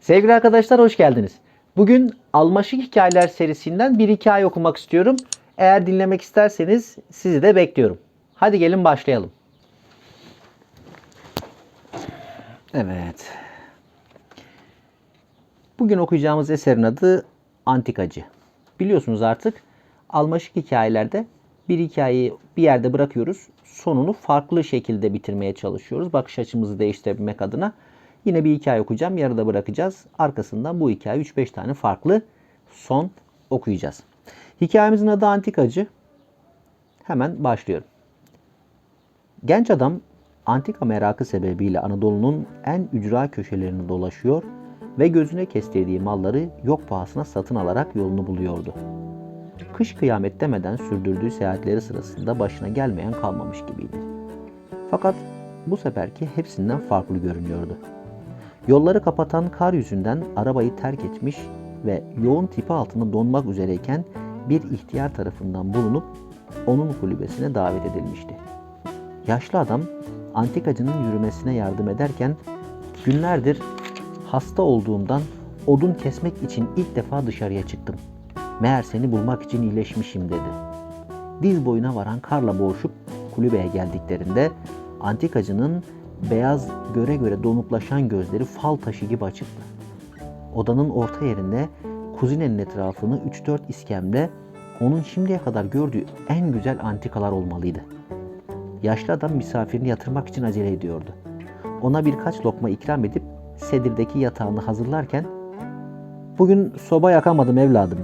Sevgili arkadaşlar hoş geldiniz. Bugün Almaşık Hikayeler serisinden bir hikaye okumak istiyorum. Eğer dinlemek isterseniz sizi de bekliyorum. Hadi gelin başlayalım. Evet. Bugün okuyacağımız eserin adı Antikacı. Biliyorsunuz artık Almaşık hikayelerde bir hikayeyi bir yerde bırakıyoruz. Sonunu farklı şekilde bitirmeye çalışıyoruz. Bakış açımızı değiştirebilmek adına. Yine bir hikaye okuyacağım. Yarıda bırakacağız. Arkasından bu hikaye 3-5 tane farklı son okuyacağız. Hikayemizin adı Antikacı. Hemen başlıyorum. Genç adam antika merakı sebebiyle Anadolu'nun en ücra köşelerini dolaşıyor ve gözüne kestirdiği malları yok pahasına satın alarak yolunu buluyordu. Kış kıyamet demeden sürdürdüğü seyahatleri sırasında başına gelmeyen kalmamış gibiydi. Fakat bu seferki hepsinden farklı görünüyordu. Yolları kapatan kar yüzünden arabayı terk etmiş ve yoğun tipi altında donmak üzereyken bir ihtiyar tarafından bulunup onun kulübesine davet edilmişti. Yaşlı adam antikacının yürümesine yardım ederken günlerdir hasta olduğumdan odun kesmek için ilk defa dışarıya çıktım. Meğer seni bulmak için iyileşmişim dedi. Diz boyuna varan karla boğuşup kulübeye geldiklerinde antikacının beyaz göre göre donuklaşan gözleri fal taşı gibi açıktı. Odanın orta yerinde kuzinenin etrafını 3-4 iskemle onun şimdiye kadar gördüğü en güzel antikalar olmalıydı. Yaşlı adam misafirini yatırmak için acele ediyordu. Ona birkaç lokma ikram edip sedirdeki yatağını hazırlarken ''Bugün soba yakamadım evladım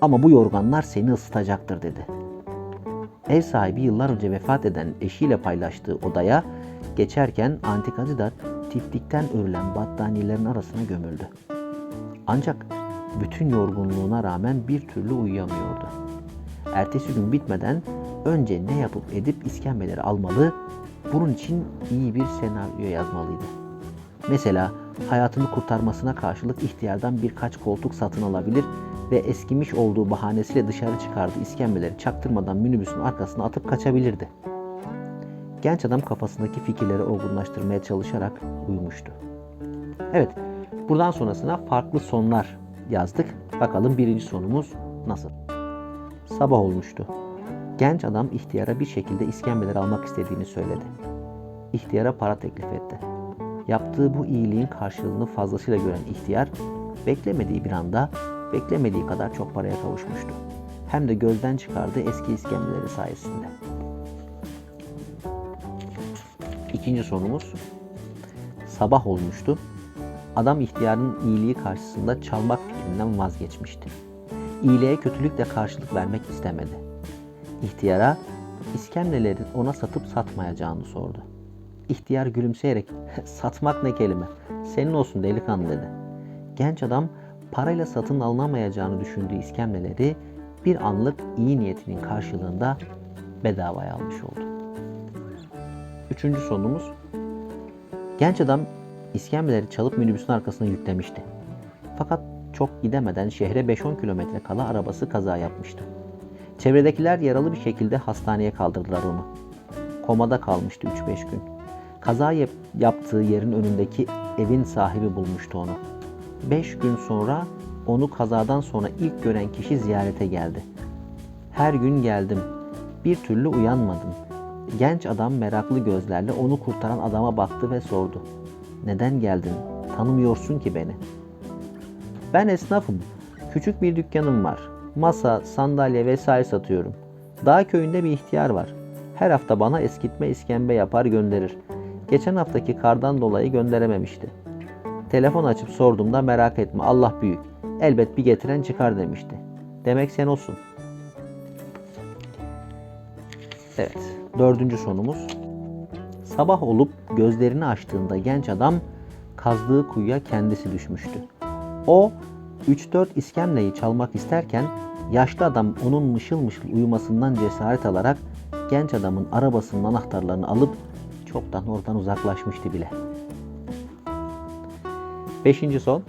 ama bu yorganlar seni ısıtacaktır.'' dedi. Ev sahibi yıllar önce vefat eden eşiyle paylaştığı odaya geçerken antikacı da tiftikten örülen battaniyelerin arasına gömüldü. Ancak bütün yorgunluğuna rağmen bir türlü uyuyamıyordu. Ertesi gün bitmeden önce ne yapıp edip iskemleleri almalı, bunun için iyi bir senaryo yazmalıydı. Mesela hayatını kurtarmasına karşılık ihtiyardan birkaç koltuk satın alabilir ve eskimiş olduğu bahanesiyle dışarı çıkardığı iskemleleri çaktırmadan minibüsün arkasına atıp kaçabilirdi. Genç adam kafasındaki fikirleri olgunlaştırmaya çalışarak uyumuştu. Evet, buradan sonrasına farklı sonlar yazdık. Bakalım birinci sonumuz nasıl? Sabah olmuştu. Genç adam ihtiyara bir şekilde iskemleleri almak istediğini söyledi. İhtiyara para teklif etti. Yaptığı bu iyiliğin karşılığını fazlasıyla gören ihtiyar, beklemediği bir anda beklemediği kadar çok paraya kavuşmuştu. Hem de gözden çıkardığı eski iskemleleri sayesinde. İkinci sonumuz sabah olmuştu. Adam ihtiyarın iyiliği karşısında çalmak fikrinden vazgeçmişti. İyiliğe kötülükle karşılık vermek istemedi. İhtiyara iskemlelerin ona satıp satmayacağını sordu. İhtiyar gülümseyerek satmak ne kelime senin olsun delikanlı dedi. Genç adam parayla satın alınamayacağını düşündüğü iskemleleri bir anlık iyi niyetinin karşılığında bedavaya almış oldu. Üçüncü sonumuz genç adam iskemleleri çalıp minibüsün arkasına yüklemişti. Fakat çok gidemeden şehre 5-10 kilometre kala arabası kaza yapmıştı. Çevredekiler yaralı bir şekilde hastaneye kaldırdılar onu. Komada kalmıştı 3-5 gün. Kaza yap- yaptığı yerin önündeki evin sahibi bulmuştu onu. 5 gün sonra onu kazadan sonra ilk gören kişi ziyarete geldi. Her gün geldim. Bir türlü uyanmadım. Genç adam meraklı gözlerle onu kurtaran adama baktı ve sordu. Neden geldin? Tanımıyorsun ki beni. Ben esnafım. Küçük bir dükkanım var. Masa, sandalye vesaire satıyorum. Dağ köyünde bir ihtiyar var. Her hafta bana eskitme iskembe yapar gönderir. Geçen haftaki kardan dolayı gönderememişti. Telefon açıp sorduğumda merak etme Allah büyük. Elbet bir getiren çıkar demişti. Demek sen olsun. Evet, dördüncü sonumuz. Sabah olup gözlerini açtığında genç adam kazdığı kuyuya kendisi düşmüştü. O 3-4 iskemleyi çalmak isterken yaşlı adam onun mışıl mışıl uyumasından cesaret alarak genç adamın arabasının anahtarlarını alıp çoktan oradan uzaklaşmıştı bile. Beşinci son.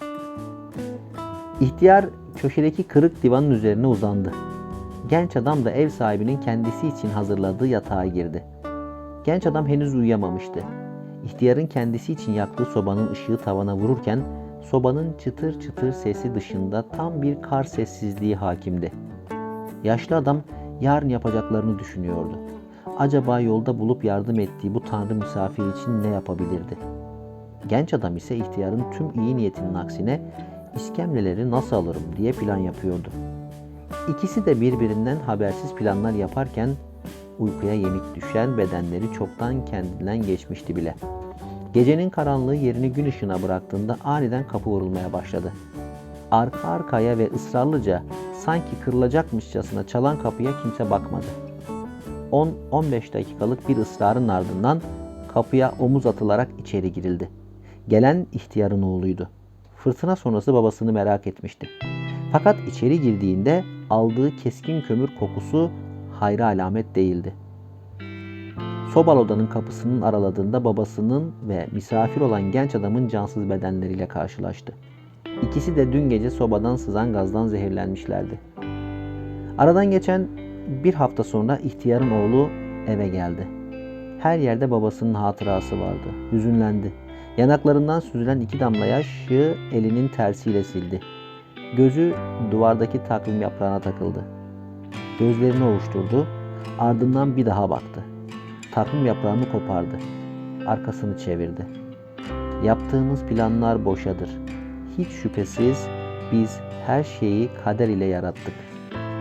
İhtiyar köşedeki kırık divanın üzerine uzandı. Genç adam da ev sahibinin kendisi için hazırladığı yatağa girdi. Genç adam henüz uyuyamamıştı. İhtiyarın kendisi için yaktığı sobanın ışığı tavana vururken Sobanın çıtır çıtır sesi dışında tam bir kar sessizliği hakimdi. Yaşlı adam yarın yapacaklarını düşünüyordu. Acaba yolda bulup yardım ettiği bu tanrı misafir için ne yapabilirdi? Genç adam ise ihtiyarın tüm iyi niyetinin aksine iskemleleri nasıl alırım diye plan yapıyordu. İkisi de birbirinden habersiz planlar yaparken uykuya yenik düşen bedenleri çoktan kendinden geçmişti bile. Gecenin karanlığı yerini gün ışığına bıraktığında aniden kapı vurulmaya başladı. Arka arkaya ve ısrarlıca sanki kırılacakmışçasına çalan kapıya kimse bakmadı. 10-15 dakikalık bir ısrarın ardından kapıya omuz atılarak içeri girildi. Gelen ihtiyarın oğluydu. Fırtına sonrası babasını merak etmişti. Fakat içeri girdiğinde aldığı keskin kömür kokusu hayra alamet değildi. Sobal odanın kapısının araladığında babasının ve misafir olan genç adamın cansız bedenleriyle karşılaştı. İkisi de dün gece sobadan sızan gazdan zehirlenmişlerdi. Aradan geçen bir hafta sonra ihtiyarın oğlu eve geldi. Her yerde babasının hatırası vardı. Hüzünlendi. Yanaklarından süzülen iki damla yaşı elinin tersiyle sildi. Gözü duvardaki takvim yaprağına takıldı. Gözlerini ovuşturdu. Ardından bir daha baktı. Takvim yaprağını kopardı. Arkasını çevirdi. Yaptığımız planlar boşadır. Hiç şüphesiz biz her şeyi kader ile yarattık.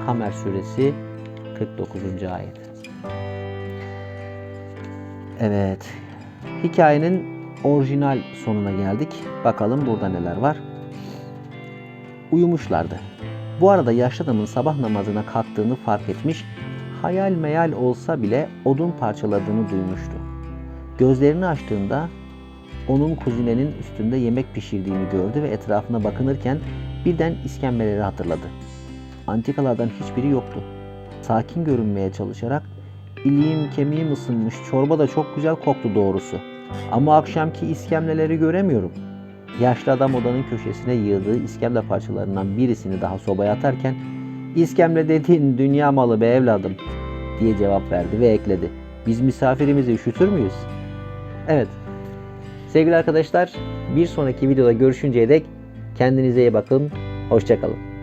Kamer suresi 49. ayet. Evet. Hikayenin orijinal sonuna geldik. Bakalım burada neler var. Uyumuşlardı. Bu arada yaşlı adamın sabah namazına kalktığını fark etmiş, hayal meyal olsa bile odun parçaladığını duymuştu. Gözlerini açtığında onun kuzinenin üstünde yemek pişirdiğini gördü ve etrafına bakınırken birden iskemleleri hatırladı. Antikalardan hiçbiri yoktu. Sakin görünmeye çalışarak iliğim kemiğim ısınmış, çorba da çok güzel koktu doğrusu. Ama akşamki iskemleleri göremiyorum. Yaşlı adam odanın köşesine yığdığı iskemle parçalarından birisini daha sobaya atarken İskemle dediğin dünya malı be evladım diye cevap verdi ve ekledi. Biz misafirimizi üşütür müyüz? Evet. Sevgili arkadaşlar bir sonraki videoda görüşünceye dek kendinize iyi bakın. Hoşçakalın.